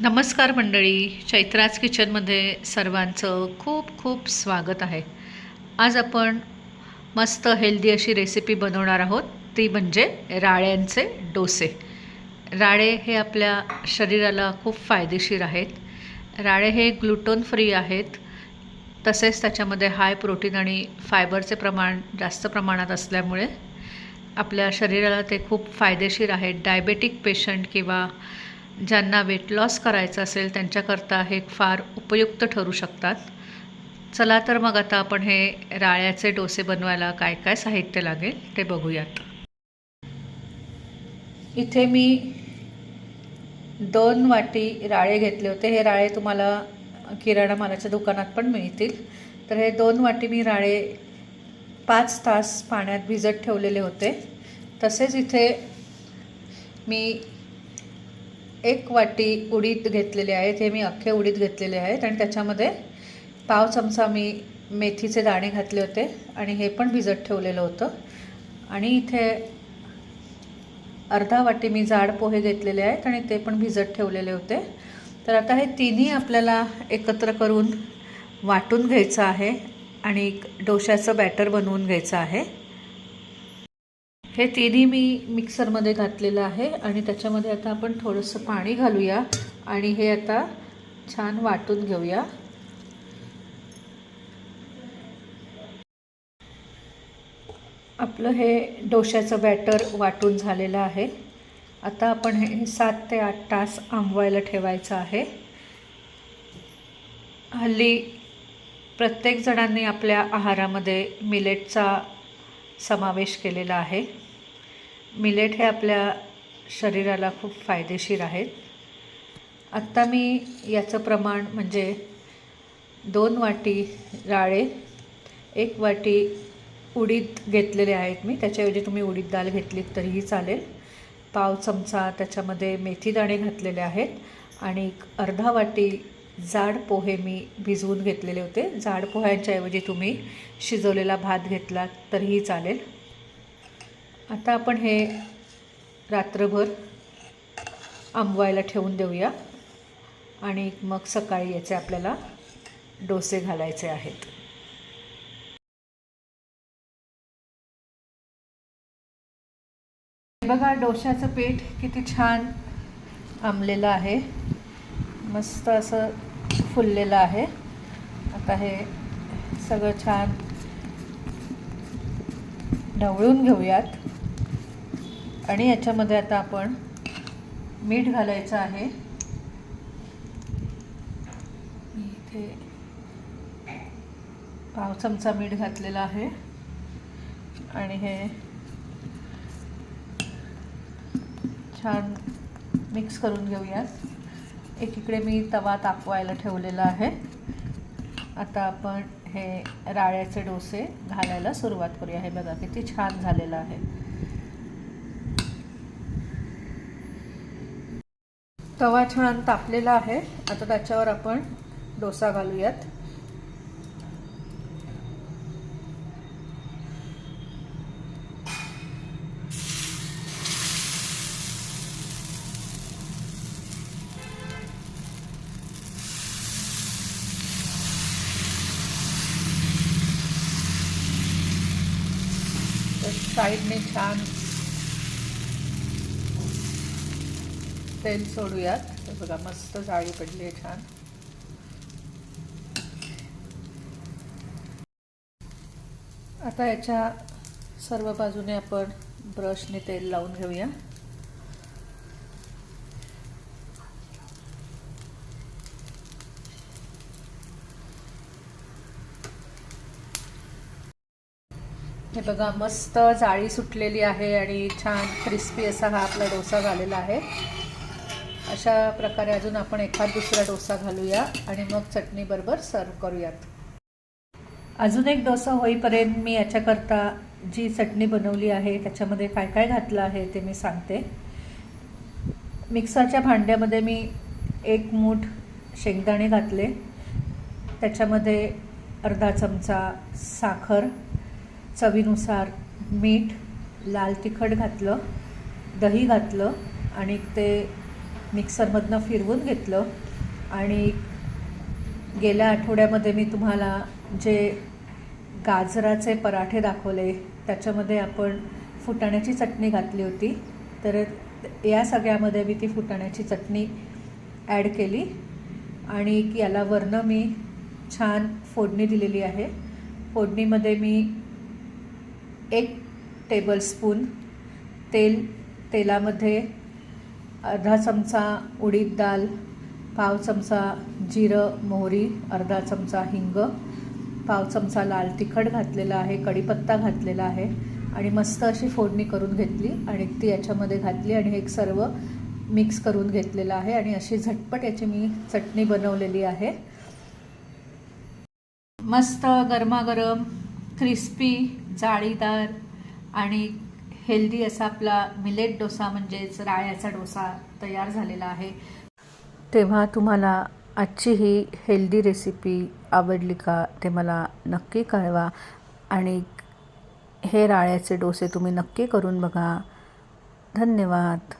नमस्कार मंडळी चैत्राज किचनमध्ये सर्वांचं खूप खूप स्वागत आहे. आज आपण मस्त हेल्दी अशी रेसिपी बनवणार आहोत. ती म्हणजे राळ्यांचे डोसे. राळे हे आपल्या शरीराला खूप फायदेशीर आहेत. राळे हे ग्लुटोन फ्री आहेत. तसेच त्याच्यामध्ये हाय प्रोटीन आणि फायबरचे प्रमाण जास्त प्रमाणात असल्यामुळे आपल्या शरीराला ते खूप फायदेशीर आहेत डायबेटिक पेशंट किंवा ज्यांना वेट लॉस करायचं असेल त्यांच्याकरता हे फार उपयुक्त ठरू शकतात. चला तर मग आता आपण हे राळ्याचे डोसे बनवायला काय काय साहित्य लागेल ते बघूयात. इथे मी दोन वाटी राळे घेतले होते. हे राळे तुम्हाला किराणा मालाच्या दुकानात पण मिळतील. तर हे दोन वाटी मी राळे पाच तास पाण्यात भिजत ठेवलेले होते. तसेच इथे मी एक वाटी उडीद घेतलेले आहेत हे मी अख्खे उडीद घेतलेले आहेत आणि त्याच्यामध्ये पाव चमचा मी मेथीचे दाणे घातले होते आणि हे पण भिजत ठेवलेलं होतं. आणि इथे अर्धा वाटी मी जाड पोहे घेतलेले आहेत आणि ते पण भिजत ठेवलेले होते. तर आता हे तिन्ही आपल्याला एकत्र करून वाटून घ्यायचं आहे आणि डोश्याचं बॅटर बनवून घ्यायचं आहे. हे तिन्ही मी मिक्सरमध्ये घातलेलं आहे आणि त्याच्यामध्ये आता आपण थोडंसं पाणी घालूया आणि हे आता छान वाटून घेऊया. आपलं हे डोश्याचं बॅटर वाटून झालेलं आहे. आता आपण हे सात ते आठ तास आंबवायला ठेवायचं आहे. हल्ली प्रत्येक जणांनी आपल्या आहारामध्ये मिलेटचा समावेश केलेला आहे. मिलेट हे आपल्या शरीराला खूप फायदेशीर आहेत. आत्ता मी याचं प्रमाण म्हणजे दोन वाटी राळे एक वाटी उडीद घेतलेले आहेत मी. त्याच्याऐवजी तुम्ही उडीद दाल घेतलीत तरीही चालेल. पाव चमचा त्याच्यामध्ये मेथी दाणे घातलेले आहेत आणि अर्धा वाटी जाड पोहे मी भिजवून घेतलेले होते. जाड पोह्यांच्याऐवजी तुम्ही शिजवलेला भात घेतला तरीही चालेल. आता आपण हे रात्रभर आंबवायला ठेवून देऊया. आणि मग सकाळी याचे आपल्याला डोसे घालायचे आहेत. बघा डोश्याचं पीठ किती छान आंबलेलं आहे. मस्त असं फुललेलं आहे. आता हे सगळं छान ढवळून घेऊयात. आणि याच्यामध्ये आता आपण मीठ घालायचं आहे. इथे पाव चमचा मीठ घातलेला आहे. आणि हे छान मिक्स करून घेऊयात. एकीकडे मी तवा तापवायला ठेवलेला आहे. आता आपण हे राळ्याचे डोसे घालायला सुरुवात करूया. हे बघा किती छान झालेलं आहे. तवा छान तापलेला आहे. आता त्याच्यावर आपण डोसा घालूयात. साईडने छान तेल सोडूयात. हे बघा मस्त जाळी पडली आहे छान. आता याच्या सर्व बाजूने आपण ब्रशने तेल लावून घेऊया. हे बघा मस्त जाळी सुटलेली आहे आणि छान क्रिस्पी असा हा आपला डोसा झालेला आहे. अशा प्रकारे अजून आपण एखाद दुसरा डोसा घालूया आणि मग चटणीबरोबर सर्व करूयात. अजून एक डोसा होईपर्यंत मी याच्याकरता जी चटणी बनवली आहे त्याच्यामध्ये काय काय घातलं आहे ते मी सांगते. मिक्सरच्या भांड्यामध्ये मी एक मूठ शेंगदाणे घातले. त्याच्यामध्ये अर्धा चमचा साखर चवीनुसार मीठ लाल तिखट घातलं दही घातलं आणि ते मिक्सरमधनं फिरवून घेतलं. आणि गेल्या आठवड्यामध्ये मी तुम्हाला जे गाजराचे पराठे दाखवले त्याच्यामध्ये आपण फुटाण्याची चटणी घातली होती. तर या सगळ्यामध्ये मी ती फुटाण्याची चटणी ॲड केली. आणि याला वरनं मी छान फोडणी दिलेली आहे. फोडणीमध्ये मी एक टेबलस्पून तेल तेलामध्ये अर्धा चमचा उडीद दाल पाव चमचा जिरं मोहरी अर्धा चमचा हिंग पाव चमचा लाल तिखट घातलेला आहे कढीपत्ता घातलेला आहे आणि मस्त अशी फोडणी करून घेतली आणि ती याच्यामध्ये घातली आणि हे सर्व मिक्स करून घेतलेलं आहे आणि अशी झटपट याची मी चटणी बनवलेली आहे. मस्त गरमागरम क्रिस्पी जाळीदार आणि हेल्दी असा आपला मिलेट डोसा म्हणजेच राळ्याचा डोसा तयार झालेला आहे. तेव्हा तुम्हाला आजची ही हेल्दी रेसिपी आवडली का ते मला नक्की कळवा आणि हे राळ्याचे डोसे तुम्ही नक्की करून बघा. धन्यवाद.